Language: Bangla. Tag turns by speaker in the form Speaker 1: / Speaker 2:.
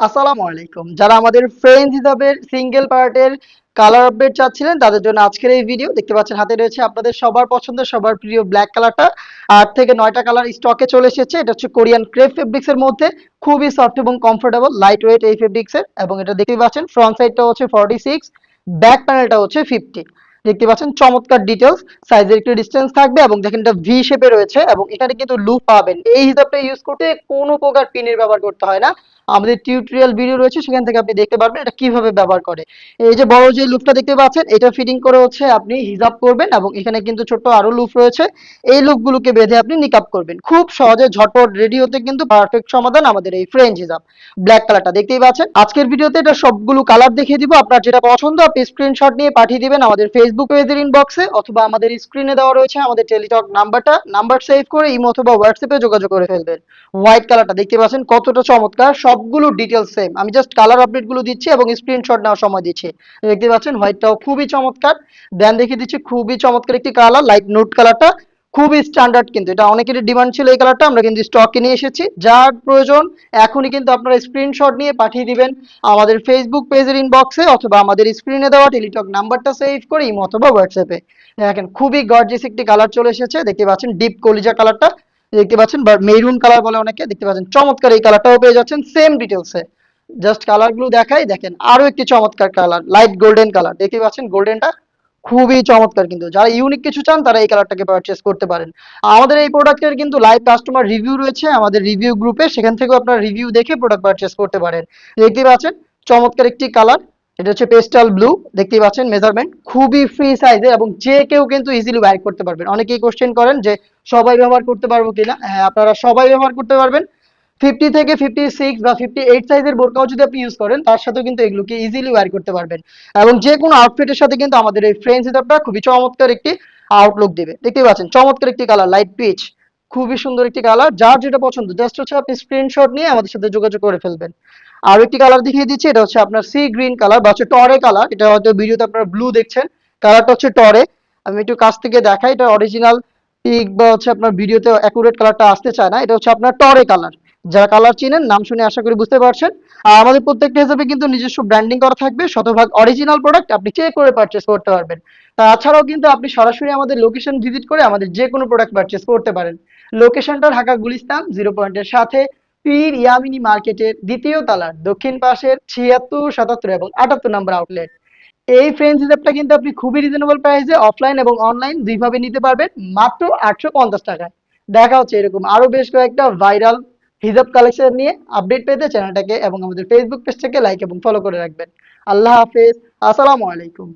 Speaker 1: আসসালামু আলাইকুম। যারা আমাদের ফ্রেন্ড হিসাবে সিঙ্গেল পার্টের কালার আপডেট চাচ্ছিলেন, তাদের জন্য আজকের এই ভিডিও দেখতে পাচ্ছেন, হাতে রয়েছে আপনাদের সবার পছন্দের, সবার প্রিয় ব্ল্যাক কালারটা আট থেকে নয়টা কালার স্টকে চলে এসেছে। এটা হচ্ছে কোরিয়ান ক্রেপ ফেব্রিক্স এর মধ্যে, খুবই সফট এবং কমফোর্টেবল লাইট ওয়েট এই ফেব্রিক্স এর। এবং এটা দেখতে পাচ্ছেন ফ্রন্ট সাইডটা হচ্ছে ফর্টি সিক্স ব্যাক প্যানেলটা হচ্ছে ফিফটি দেখতে পাচ্ছেন, চমৎকার ডিটেলস সাইজের একটু ডিস্টেন্স থাকবে এবং দেখেন এটা ভি শেপে রয়েছে এবং এখানে কিন্তু লুপ পাবেন। এই হিসাবটা ইউজ করতে কোনো প্রকার পিনের ব্যবহার করতে হয় না। আমাদের টিউটোরিয়াল ভিডিও রয়েছে, সেখান থেকে আপনি দেখতে পারবেন এটা কীভাবে ব্যবহার করে। এই যে বড় যে লুপটা দেখতে পাচ্ছেন, এটা ফিটিং করে হচ্ছে আপনি হিজাব করবেন এবং এখানে কিন্তু ছোট্ট আরও লুপ রয়েছে। এই লুপগুলোকে বেঁধে আপনি নিকাপ করবেন। খুব সহজে ঝটপট রেডি হতে কিন্তু পারফেক্ট সমাধান আমাদের এই ফ্রেঞ্চ হিজাব ব্ল্যাক কালারটা দেখতেই পাচ্ছেন? আজকের ভিডিওতে এটা সবগুলো কালার দেখিয়ে দিব। আপনার যেটা পছন্দ, আপনি স্ক্রিনশট নিয়ে পাঠিয়ে দিবেন আমাদের ফেসবুক পেজের ইনবক্সে অথবা আমাদের স্ক্রিনে দেওয়া রয়েছে আমাদের টেলিটক নাম্বারটা নাম্বার সেভ করে ইমো অথবা হোয়াটসঅ্যাপে যোগাযোগ করে ফেলবেন। হোয়াইট কালারটা দেখতে পাচ্ছেন? কতটা চমৎকার। সবগুলো ডিটেলস সেম আমি জাস্ট কালার আপডেটগুলো দিচ্ছি এবং স্ক্রিনশট নেওয়ার সময় দিচ্ছি। দেখতে পাচ্ছেন হোয়াইটটাও খুবই চমৎকার। দেন দেখিয়ে দিচ্ছি, খুবই চমৎকার একটি কালার লাইট নোট কালারটা খুবই স্ট্যান্ডার্ড কিন্তু। এটা অনেকেরই ডিমান্ড ছিল এই কালারটা আমরা কিন্তু স্টকে নিয়ে এসেছি। যার প্রয়োজন, এখনই কিন্তু আপনারা স্ক্রিনশট নিয়ে পাঠিয়ে দিবেন আমাদের ফেসবুক পেজের ইনবক্সে অথবা আমাদের স্ক্রিনে দেওয়া টেলিটক নাম্বারটা সেভ করে, ইমো অথবা হোয়াটসঅ্যাপে দেখেন, খুবই গর্জিয়াস একটি কালার চলে এসেছে। দেখতে পাচ্ছেন ডিপ কলিজা কালারটা দেখতে পাচ্ছেন, বা মেরুন কালার বলে অনেকে দেখতে পাচ্ছেন। চমৎকার এই কালারটাও পেয়ে যাচ্ছেন সেম ডিটেলসে জাস্ট কালারগুলো দেখাই, দেখেন, আরও একটি চমৎকার কালার লাইট গোল্ডেন কালার দেখতে পাচ্ছেন গোল্ডেনটা খুবই চমৎকার কিন্তু। যারা ইউনিক কিছু চান, তারা এই কালারটাকে পারচেস করতে পারেন। আমাদের এই প্রোডাক্টের কিন্তু লাইভ কাস্টমার রিভিউ রয়েছে, আমাদের রিভিউ গ্রুপে সেখান থেকেও আপনারা রিভিউ দেখে প্রোডাক্ট পারচেস করতে পারেন। দেখতে পাচ্ছেন, চমৎকার একটি কালার এটা হচ্ছে পেস্টাল ব্লু, দেখতেই পাচ্ছেন মেজারমেন্ট খুবই ফ্রি সাইজের এবং যে কেউ কিন্তু ইজিলি বাইর করতে পারবেন। অনেকেই কোশ্চেন করেন যে সবাই ব্যবহার করতে পারব কিনা? হ্যাঁ আপনারা সবাই ব্যবহার করতে পারবেন। ফিফটি থেকে ফিফটি সিক্স বা ফিফটি এইট সাইজের বোরকাও যদি আপনি ইউজ করেন, তার সাথেও কিন্তু এগুলোকে ইজিলি ওয়ার করতে পারবেন। এবং যে কোনো আউটফিটের সাথে কিন্তু আমাদের এই ফ্রেঞ্চ হিসাবটা খুবই চমৎকার একটি আউটলুক দেবে। দেখতেই পাচ্ছেন, চমৎকার একটি কালার লাইট পিচ খুবই সুন্দর একটি কালার যার যেটা পছন্দ জাস্ট হচ্ছে আপনি স্ক্রিনশট নিয়ে আমাদের সাথে যোগাযোগ করে ফেলবেন। আর একটি কালার দেখিয়ে দিচ্ছি, এটা হচ্ছে আপনার সি গ্রিন কালার বা হচ্ছে টরে কালার এটা হয়তো ভিডিওতে আপনারা ব্লু দেখছেন কালারটা হচ্ছে টরে আমি একটু কাছ থেকে দেখাই, এটা অরিজিনাল পিক বা হচ্ছে আপনার ভিডিওতে অ্যাকুরেট কালারটা আসতে চায় না, এটা হচ্ছে আপনার টরে কালার যারা কালার চিনেন, নাম শুনে আশা করি বুঝতে পারছেন। আর আমাদের প্রত্যেকটা হিসাবে কিন্তু নিজস্ব ব্র্যান্ডিং করা থাকবে, শতভাগ অরিজিনাল প্রোডাক্ট আপনি চেক করে পারচেস করতে পারবেন। তাছাড়াও কিন্তু আপনি সরাসরি আমাদের লোকেশন ভিজিট করে আমাদের যে কোনো প্রোডাক্ট পারচেস করতে পারেন। লোকেশনটা ঢাকা গুলিস্তান, জিরো পয়েন্টের সাথে পীর ইয়ামিনী মার্কেটের দ্বিতীয় তালার দক্ষিণ পাশের ছিয়াত্তর, সাতাত্তর এবং আটাত্তর নম্বর আউটলেট এই ফ্রেঞ্চ হিসাবটা কিন্তু আপনি খুবই রিজনেবল প্রাইসে অফলাইন এবং অনলাইন দুইভাবে নিতে পারবেন, মাত্র আটশো পঞ্চাশ টাকায়। দেখা হচ্ছে এরকম আরও বেশ কয়েকটা ভাইরাল হিজাব কালেকশন নিয়ে আপডেট পেতে চ্যানেলটাকে এবং আমাদের ফেসবুক পেজটাকে লাইক এবং ফলো করে রাখবেন। আল্লাহ হাফেজ, আসসালামু আলাইকুম।